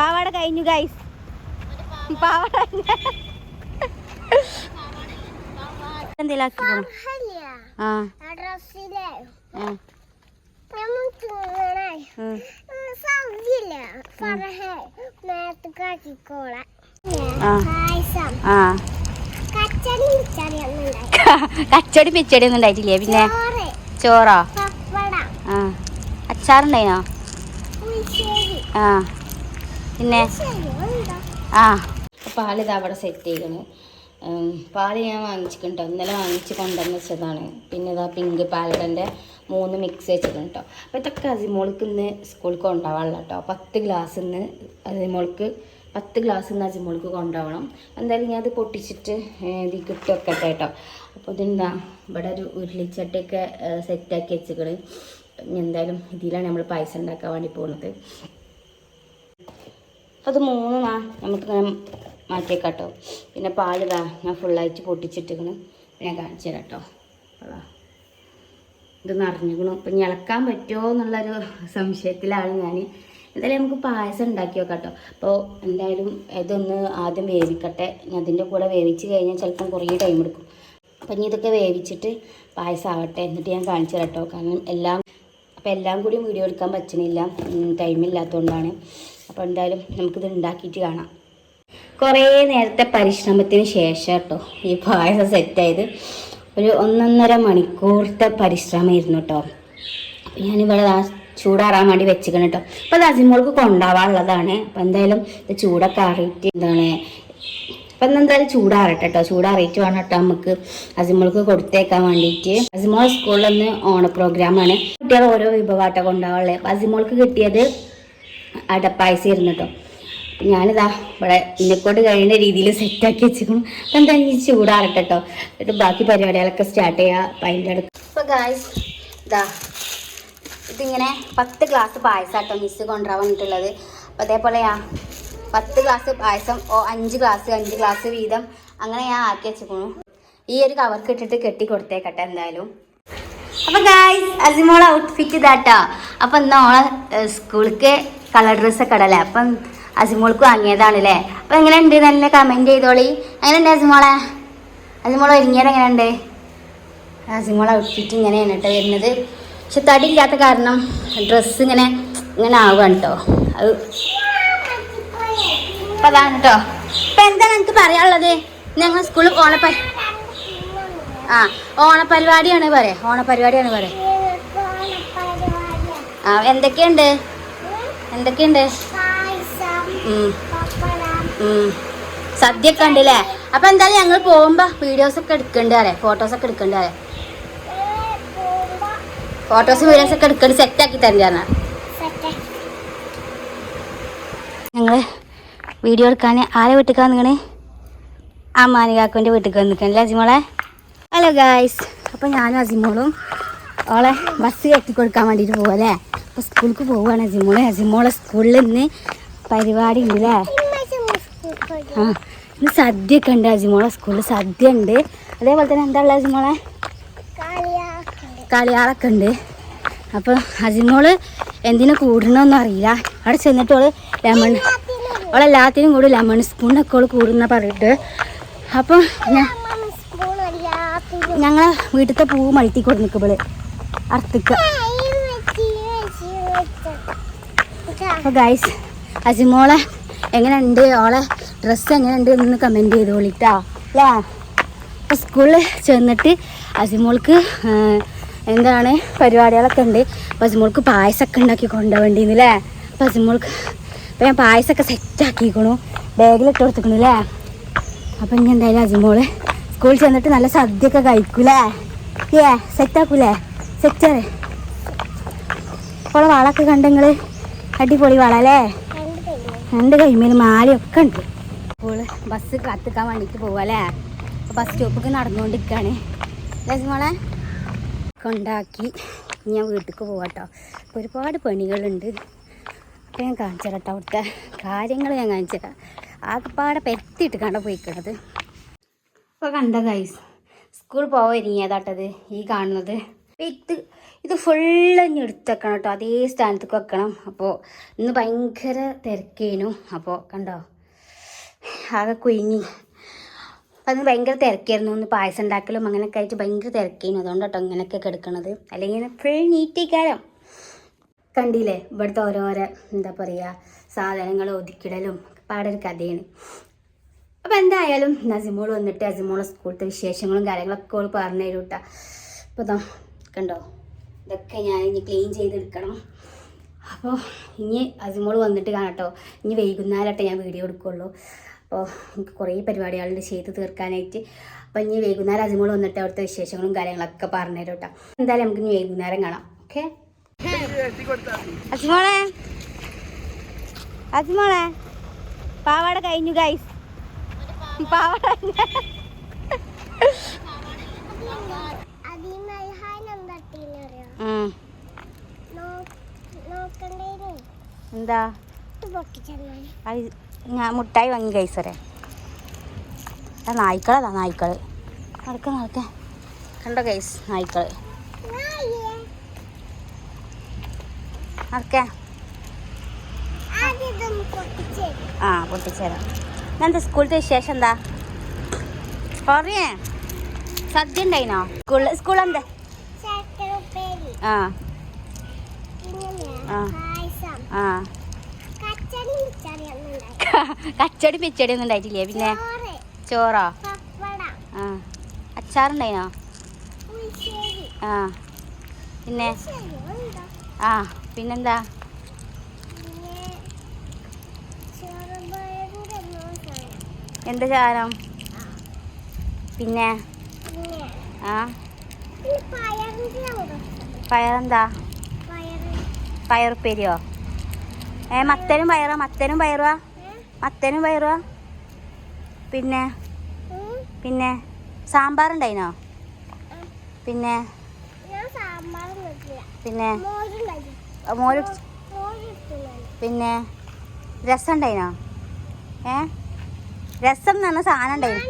പാവാട കഴിഞ്ഞു ഗൈസ് പാവാട എന്തെങ്കിലും ആ. കച്ചടി പിച്ചടി ഒന്നും ഉണ്ടായിട്ടില്ലേ? പിന്നെ ചോറ്. ആ. അച്ചാറുണ്ടായിനോ? ആ. പിന്നെ? ആ. പാൽ ഇതാ അവിടെ സെറ്റ് ചെയ്യണം. പാൽ ഞാൻ വാങ്ങിച്ചിട്ടുണ്ടോ ഇന്നലെ വാങ്ങിച്ച് കൊണ്ടുവന്ന് വെച്ചതാണ്. പിന്നെ ഇതാ പിങ്ക് പാലടന്റെ മൂന്ന് മിക്സ് വെച്ചിട്ടുണ്ട്. കേട്ടോ അപ്പോൾ ഇതൊക്കെ അജിമോൾക്ക് ഇന്ന് സ്കൂളിൽ കൊണ്ടുപോകാനുള്ള കേട്ടോ പത്ത് ഗ്ലാസ് ഇന്ന് അജിമോൾക്ക് പത്ത് ഗ്ലാസ് ഇന്ന് അജിമോൾക്ക് കൊണ്ടുപോകണം. എന്തായാലും ഞാൻ അത് പൊട്ടിച്ചിട്ട് ഇത് കിട്ടി വെക്കട്ടെ കേട്ടോ അപ്പോൾ ഇതെന്താ ഇവിടെ ഒരു ഉരുളിച്ചട്ടിയൊക്കെ സെറ്റാക്കി വെച്ചിക്കണ്. എന്തായാലും ഇതിലാണ് നമ്മൾ പായസം ഉണ്ടാക്കാൻ വേണ്ടി പോകുന്നത് അത് മൂന്ന് നാ നമുക്ക് ഇങ്ങനെ മാറ്റിയേക്കാം കേട്ടോ പിന്നെ പാലിതാ ഞാൻ ഫുള്ളായിട്ട് പൊട്ടിച്ചിട്ടിങ്ങനെ ഞാൻ കാണിച്ചു തരാം കേട്ടോ ഇത് നിറഞ്ഞിക്കണു ഇനി ഇളക്കാൻ പറ്റുമോ എന്നുള്ളൊരു സംശയത്തിലാണ് ഞാൻ എന്തായാലും നമുക്ക് പായസം ഉണ്ടാക്കി നോക്കാം കേട്ടോ അപ്പോൾ എന്തായാലും ഇതൊന്ന് ആദ്യം വേവിക്കട്ടെ. അതിന്റെ കൂടെ വേവിച്ച് കഴിഞ്ഞാൽ ചിലപ്പം കുറേ ടൈം എടുക്കും. അപ്പം ഇനി ഇതൊക്കെ വേവിച്ചിട്ട് പായസം ആവട്ടെ. എന്നിട്ട് ഞാൻ കാണിച്ചു തരാം കേട്ടോ കാരണം എല്ലാം അപ്പോൾ എല്ലാം കൂടി വീഡിയോ എടുക്കാൻ പറ്റണില്ല ടൈമില്ലാത്തതുകൊണ്ടാണ് അപ്പോൾ എന്തായാലും നമുക്കിത് ഉണ്ടാക്കിയിട്ട് കാണാം. കുറേ നേരത്തെ പരിശ്രമത്തിന് ശേഷം കേട്ടോ ഈ പായസം സെറ്റായത് ഒരു ഒന്നൊന്നര മണിക്കൂറത്തെ പരിശ്രമമായിരുന്നു കേട്ടോ. ഞാനിവിടെ ചൂടാറാൻ വേണ്ടി വെച്ചിക്കണം കേട്ടോ. അപ്പോൾ അത് അസിമോൾക്ക് കൊണ്ടുപോകാനുള്ളതാണ് അപ്പോൾ എന്തായാലും ഇത് ചൂടൊക്കെ അറിയിട്ട് എന്താണ് അപ്പം എന്തായാലും ചൂടാറട്ടെ കേട്ടോ ചൂടാറിയിട്ട് വേണം കേട്ടോ നമുക്ക് അസിമോൾക്ക് കൊടുത്തേക്കാൻ വേണ്ടിയിട്ട് അസിമോൾ സ്കൂളിൽ നിന്ന് ഓണ പ്രോഗ്രാമാണ് കുട്ടികൾ ഓരോ വിഭവമായിട്ട് കൊണ്ടാവുള്ളത് അപ്പം അസിമോൾക്ക് കിട്ടിയത് അടപ്പായസം ഇരുന്നു കേട്ടോ അപ്പം ഞാനിതാ ഇവിടെ ഇന്നെക്കോട്ട് കഴിയുന്ന രീതിയിൽ സെറ്റാക്കി വെച്ചിരിക്കുന്നു. അപ്പം എന്തായാലും ഇനി ചൂടാറട്ടെ കേട്ടോ എന്നിട്ട് ബാക്കി പരിപാടികളൊക്കെ സ്റ്റാർട്ട് ചെയ്യുക അപ്പം അതിന്റെ അടുത്ത് അപ്പോൾ ഗായ്സ് ഇതാ ഇതിങ്ങനെ പത്ത് ഗ്ലാസ് പായസം കേട്ടോ മിസ് കൊണ്ടുവരാൻ വന്നിട്ടുള്ളത് അപ്പോൾ അതേപോലെയാ പത്ത് ഗ്ലാസ് പായസം ഓ അഞ്ച് ഗ്ലാസ് അഞ്ച് ഗ്ലാസ് വീതം അങ്ങനെ ഞാൻ ആക്കി വെച്ചിരിക്കുന്നു. ഈ ഒരു കവർക്ക് ഇട്ടിട്ട് കെട്ടി കൊടുത്തേക്കട്ടെ എന്തായാലും. അപ്പൊ ഗായ്സ് അസിമോളെ ഔട്ട്ഫിറ്റ് ഇതാട്ടോ അപ്പൊ ഇന്ന് ഓളെ സ്കൂൾക്ക് കളർ ഡ്രസ്സൊക്കെ ഇടല്ലേ? അപ്പം അസിമോൾക്ക് വാങ്ങിയതാണ് അല്ലേ അപ്പൊ എങ്ങനെയുണ്ട്? നല്ല കമന്റ് ചെയ്തോളി. എങ്ങനെയുണ്ട് അസിമോളെ? അസിമോളെ ഒരുങ്ങിയത് എങ്ങനെയുണ്ട്? അസിമോളെ ഔട്ട്ഫിറ്റ് ഇങ്ങനെയാണ് കേട്ടോ വരുന്നത്. പക്ഷെ തടി ഇല്ലാത്ത കാരണം ഡ്രസ്സ് ഇങ്ങനെ ഇങ്ങനെ ആവുകയാണ് കേട്ടോ അത് അപ്പൊ അതാണ് കേട്ടോ ഇപ്പൊ എന്താണ് എനിക്ക് പറയാനുള്ളത്? ഞങ്ങൾ സ്കൂളിൽ ഓണപ്പ ആ ഓണപരിപാടിയാണ് പറയാ. ഓണപരിപാടിയാണ് പറയാ. ആ എന്തൊക്കെയുണ്ട്? എന്തൊക്കെയുണ്ട്? സദ്യ ഒക്കെ ഉണ്ട് അല്ലേ അപ്പൊ എന്തായാലും ഞങ്ങൾ പോകുമ്പോ വീഡിയോസ് ഒക്കെ എടുക്കണ്ട അല്ലേ ഫോട്ടോസ് ഒക്കെ എടുക്കണ്ട അല്ലേ ഫോട്ടോസ് വീഡിയോസ് ഒക്കെ എടുക്കണ്ട്. സെറ്റ് ആക്കി തരണ്ടാണ് സെറ്റ് ഞങ്ങൾ വീഡിയോ എടുക്കാൻ ആരെ വീട്ടിൽ വന്നിക്കണേ? ആ മാനികാക്കുവിന്റെ വീട്ടിൽ വന്നിക്കണല്ലേ അജിമോളെ? ഹലോ ഗായ്സ് അപ്പോൾ ഞാനും അജിമോളും ഓളെ ബസ് കയറ്റി കൊടുക്കാൻ വേണ്ടിയിട്ട് പോകല്ലേ അപ്പോൾ സ്കൂളിലേക്ക് പോവുകയാണ് അജിമോളെ. അജിമോളെ സ്കൂളിൽ ഇന്ന് പരിപാടി ഉണ്ടല്ലേ ആ ഇന്ന് സദ്യ ഒക്കെ ഉണ്ട് അജിമോളെ സ്കൂളിൽ സദ്യ ഉണ്ട്. അതേപോലെ തന്നെ എന്താ ഉള്ളത് അജിമോളെ? കളിയാളൊക്കെ ഉണ്ട്. അപ്പോൾ അജിമോൾ എന്തിനു കൂടണമെന്നറിയില്ല അവിടെ ചെന്നിട്ടോൾ ലെമൺ ഓളെല്ലാത്തിനും കൂടി ലെമൺ സ്പൂണൊക്കെ അവൾ കൂടുന്ന പറഞ്ഞിട്ട് അപ്പം ഞാൻ ഞങ്ങൾ വീട്ടിലത്തെ പൂവ് മൾട്ടി കൊടു നിൽക്കുമ്പോൾ അർത്തിക്ക അപ്പോൾ ഗൈസ് അജിമോളെ എങ്ങനെയുണ്ട്? ഓളെ ഡ്രസ്സ് എങ്ങനെയുണ്ട് എന്ന് കമന്റ് ചെയ്തോളിട്ടാ. അല്ലേ അപ്പോൾ സ്കൂളിൽ ചെന്നിട്ട് അജിമോൾക്ക് എന്താണ് പരിപാടികളൊക്കെ ഉണ്ട്. അപ്പോൾ അജിമോൾക്ക് പായസമൊക്കെ ഉണ്ടാക്കി കൊണ്ടുപോകേണ്ടിന്ന് അല്ലേ അപ്പോൾ അജിമോൾക്ക് അപ്പോൾ ഞാൻ പായസമൊക്കെ സെറ്റാക്കിക്കണു ബാഗിലിട്ട് കൊടുത്തിക്കണു അല്ലേ അപ്പം ഇനി എന്തായാലും അജിമോൾ സ്കൂളിൽ ചെന്നിട്ട് നല്ല സദ്യയൊക്കെ കഴിക്കൂലേ? ഏ സെറ്റാക്കൂലേ സെറ്റാറേ അപ്പോൾ വളമൊക്കെ കണ്ടെങ്കിൽ അടിപൊളി വള രണ്ട് കൈമേൽ മാലയൊക്കെ ഉണ്ട്. അപ്പോൾ ബസ് കത്തിക്കാൻ വേണ്ടിയിട്ട് പോവാല്ലേ അപ്പോൾ ബസ് സ്റ്റോപ്പൊക്കെ നടന്നുകൊണ്ടിരിക്കുകയാണ് മോളെ? കൊണ്ടാക്കി ഞാൻ വീട്ടിലേക്ക് പോവാട്ടോ. ഒരുപാട് പണികളുണ്ട്. അപ്പോൾ ഞാൻ കാണിച്ചു തരാം അവിടുത്തെ കാര്യങ്ങൾ ഞാൻ കാണിച്ചു തരാം ആകെപ്പാടെ പെരത്തിയിട്ട് കണ്ട പോയിക്കണത്. ഇപ്പോൾ കണ്ട ഗൈസ് സ്കൂൾ പോവാൻ ഒരുങ്ങിയതാട്ടത് ഈ കാണുന്നത്. ഇത് ഇത് ഫുള്ള് ഇനി എടുത്തേക്കണം കേട്ടോ. അതേ സ്ഥാനത്തേക്ക് വെക്കണം. അപ്പോൾ ഇന്ന് ഭയങ്കര തിരക്കേനു. അപ്പോൾ കണ്ടോ? ആകെ കുഞ്ഞി അന്ന് ഭയങ്കര തിരക്കായിരുന്നു. ഒന്ന് പായസം ഉണ്ടാക്കലും അങ്ങനെയൊക്കെ ആയിട്ട് ഭയങ്കര തിരക്കേനു. അതുകൊണ്ട് കേട്ടോ ഇങ്ങനെയൊക്കെ കിടക്കണത്. അല്ലെങ്കിൽ ഫുൾ നീറ്റിക്കാരം കണ്ടില്ലേ? ഇവിടുത്തെ ഓരോരോ എന്താ പറയുക സാധനങ്ങൾ ഒതുക്കിടലും പാടൊരു കഥയാണ്. അപ്പം എന്തായാലും നസിമോൾ വന്നിട്ട് നസിമോളെ സ്കൂളത്തെ വിശേഷങ്ങളും കാര്യങ്ങളൊക്കെ ഓൾ പറഞ്ഞു തരും കേട്ടോ അപ്പോൾ ഇതാ കണ്ടോ? ഇതൊക്കെ ഞാൻ ഇനി ക്ലീൻ ചെയ്തെടുക്കണം. അപ്പോൾ ഇനി അസിമോൾ വന്നിട്ട് കാണട്ടോ ഇനി വൈകുന്നേരമായിട്ട് ഞാൻ വീഡിയോ എടുക്കുള്ളൂ. അപ്പോൾ എനിക്ക് കുറേ പരിപാടികളുണ്ട് ചെയ്ത് തീർക്കാനായിട്ട്. അപ്പോൾ ഇനി വൈകുന്നേരം അസിമോൾ വന്നിട്ട് അവിടുത്തെ വിശേഷങ്ങളും കാര്യങ്ങളൊക്കെ പറഞ്ഞു തരും കേട്ടോ എന്തായാലും നമുക്ക് ഇനി വൈകുന്നേരം കാണാം. ഓക്കെ? അസിമോളെ അസിമോളെ പാവാട കഴിഞ്ഞു ഗൈസ് പാവാട എന്താ? ഞാൻ മുട്ടായി വാങ്ങി കഴിച്ചറേ ആ നായ്ക്കളതാ നായ്ക്കൾ നടക്ക നടക്ക. കണ്ടോ ഗൈസ് നായ്ക്കൾ? പൊട്ടിച്ചേ. ആ പൊട്ടിച്ചേരാം. എന്താ സ്കൂളിലത്തെ വിശേഷം എന്താ? പറയേ സദ്യ ഉണ്ടായിനോ? സ്കൂളിൽ സ്കൂൾ എന്താ ആ. ആ. കച്ചടി പിച്ചടി ഒന്നും ഉണ്ടായിട്ടില്ലേ? പിന്നെ ചോറ്. ആ. അച്ചാറുണ്ടായിനോ? ആ. പിന്നെ? ആ. പിന്നെന്താ? എന്ത് ചാരം പിന്നെ? ആ? പയറെന്താ? പയറ് പയറുപ്പേരിയോ? ഏ മത്തനും പയറാ? മത്തനും പയറുവാ? മത്തനും പയറുവാ? പിന്നെ. പിന്നെ? സാമ്പാറുണ്ടായിനോ? പിന്നെ? പിന്നെ? മോര് പിന്നെ രസം ഉണ്ടായിനോ? ഏ? രസം എന്ന് പറഞ്ഞ സാധനം ഉണ്ടായിരുന്നു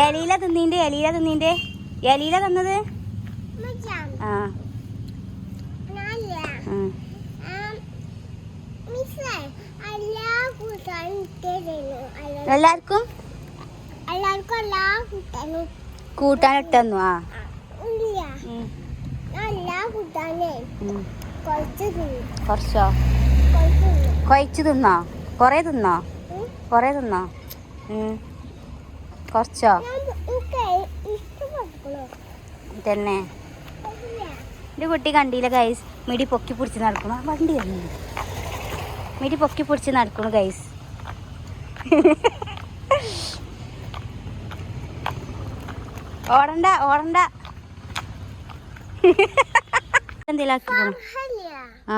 എലിയില തിന്നീന്റെ എലിയില തിന്നീന്റെ തന്നത്? ആ. എല്ലാ. അല്ല- എല്ലാവർക്കും? എല്ലാവർക്കും എല്ലാ കൂട്ടാനും കൂട്ടാൻ ഇട്ടെന്നു ആ. കുറച്ച് തിന്നു. കുറച്ച്? തിന്നു. കുഴച്ച് തിന്നോ? കുറേ തിന്നോ. കുറേ തിന്നോ. കുറച്ചോ? തന്നെ. എന്റെ കുട്ടി കണ്ടില്ല ഗൈസ് മിടി പൊക്കി പിടിച്ച് നടക്കണം വണ്ടി വരുന്നു മിടി പൊക്കി പിടിച്ച് നടക്കണു ഗൈസ് ഓടണ്ട ഓടണ്ട. എന്തെങ്കിലും ആ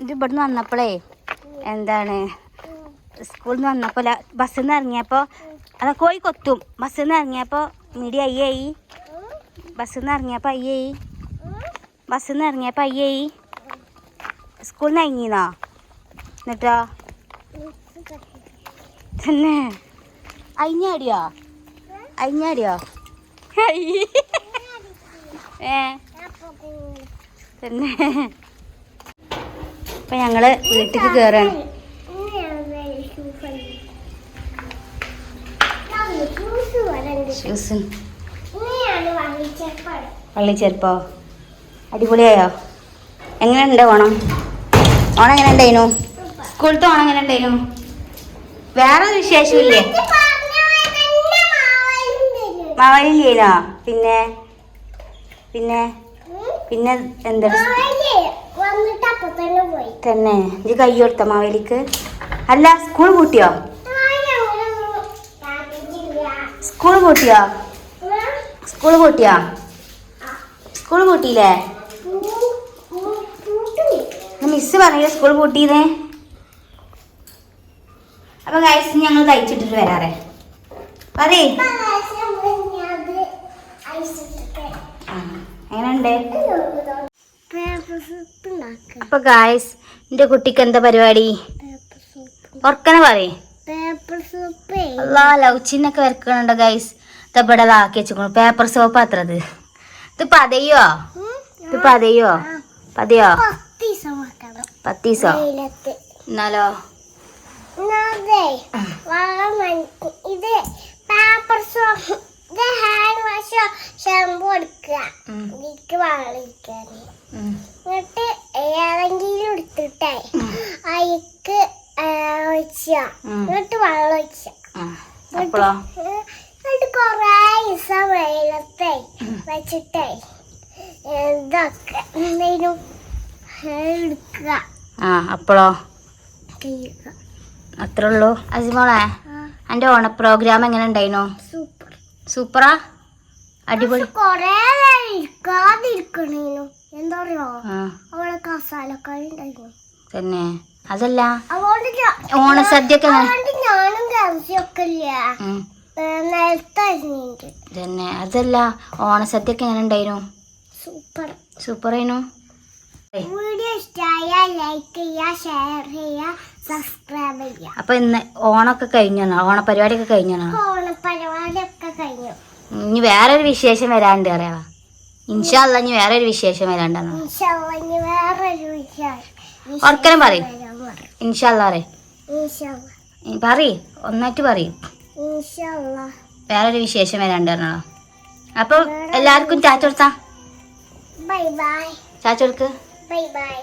ഇത് ഇവിടുന്ന് വന്നപ്പോഴേ എന്താണ്? സ്കൂളിൽ നിന്ന് വന്നപ്പോൾ ബസ്സിൽ നിന്ന് ഇറങ്ങിയപ്പോൾ അതാ കോഴി കൊത്തും. ബസ്സിൽ നിന്ന് ഇറങ്ങിയപ്പോൾ മിടി അയ്യായി. ബസ്സിൽ നിന്ന് ഇറങ്ങിയപ്പോൾ അയ്യായി. ബസ്സിൽ നിന്ന് ഇറങ്ങിയപ്പോൾ അയ്യായി. സ്കൂളിൽ നിന്ന് അയങ്ങിന്നോ എന്നിട്ടോ? തന്നെ അയിഞ്ഞാടിയോ? അയിഞ്ഞാടിയോ. ഏ. തന്നെ. അപ്പം ഞങ്ങൾ വീട്ടിലേക്ക് കയറാണ് ഷൂസും. പള്ളി ചെരുപ്പോ? അടിപൊളിയായോ? എങ്ങനെയുണ്ട് ഓണം? ഓണം എങ്ങനെ ഉണ്ടായിരുന്നു സ്കൂളത്തെ ഓണം എങ്ങനെ ഉണ്ടായിരുന്നു വേറെ വിശേഷമില്ലേ? മാവലില്ലേനോ പിന്നെ? പിന്നെ? പിന്നെ എന്താ? തന്നെ ഇത് കൈ കൊടുത്ത മാവേലിക്ക്? അല്ല സ്കൂൾ പൂട്ടിയോ? സ്കൂൾ പൂട്ടിയോ? സ്കൂൾ പൂട്ടിയോ? സ്കൂൾ പൂട്ടിയില്ലേ? മിസ് പറഞ്ഞില്ല സ്കൂൾ പൂട്ടിയതേ അപ്പൊ ഗൈസ് ഞങ്ങൾ തയ്ച്ചിട്ടിട്ട് വരാറേ. എങ്ങനെയുണ്ട്? അപ്പൊ ഗായ്സ് എന്റെ കുട്ടിക്ക് എന്താ പരിപാടി? ഉറക്കനെ പറയേ. പേപ്പർ സൂപ്പ് അല്ലാ ലൗച്ചിനൊക്കെ വരക്കണുണ്ടോ ഗൈസ് ഇതപ്പടെ ആക്കി വെച്ചിക്കണു. പേപ്പർ സോപ്പ് അത്ര ഇത്. ഇത് പതയോ? ഇത് പതയോ? പതയോ? പത്തീസോ എന്നാലോ? അതെ ഇത് പേപ്പർ സോപ്പ് ഇത് ഹാൻഡ് വാഷോ ഷാമ്പു എടുക്കുക. ഇതിക്ക് ഉം, എന്നിട്ട് ഏതെങ്കിലും എടുത്തിട്ടേ. അയക്ക് ഒഴിച്ച. എന്നിട്ട് വെള്ളം ഒഴിച്ച. എന്നിട്ട് കൊറേ ദിവസം വെയിലത്തെ വെച്ചിട്ടേ. ഇതൊക്കെ എന്തെങ്കിലും എടുക്കുക. ആ അപ്പോളോ? കഴിയുക അത്രേ ഉള്ളൂ അസിമോളെ എന്റെ ഓണ പ്രോഗ്രാം എങ്ങനെ ഉണ്ടായിരുന്നു സൂപ്പർ. സൂപ്പറാ? അടിപൊളി. കൊറേ ഇരിക്കാതിരിക്കണേനു. എന്താ അവളെ ഉണ്ടായിരുന്നു. തന്നെ. അതല്ല. ഓണസദ്യ തന്നെ. അതല്ല. ഓണസദ്യയൊക്കെ എങ്ങനെ ഉണ്ടായിരുന്നു സൂപ്പർ. ആയിരുന്നു വീഡിയോ ഇഷ്ടമായ ലൈക്ക് ചെയ്യുക ഷെയർ ചെയ്യുക സബ്സ്ക്രൈബ് ചെയ്യുക അപ്പൊ ഇന്ന് ഓണൊക്കെ കഴിഞ്ഞോ ഓണപരിപാടിയൊക്കെ കഴിഞ്ഞോ ഓണപ്പരിപാടിയൊക്കെ കഴിഞ്ഞു. ഇനി വേറൊരു വിശേഷം വരാണ്ട് അറിയാം ഇൻഷാല്ല ഇനി വേറൊരു വിശേഷം വരാണ്ടെന്നോ ഓർക്കനും ഉറക്കനെ പറയും. ഇൻഷാല്ല പറയും. പറയും. ഒന്നായിട്ട് പറയും. വേറൊരു വിശേഷം വരാണ്ട് പറഞ്ഞോ അപ്പൊ എല്ലാവർക്കും ചാച്ചോടുത്താ ബൈ ബൈ. ചാച്ച കൊടുക്ക്. Bye bye.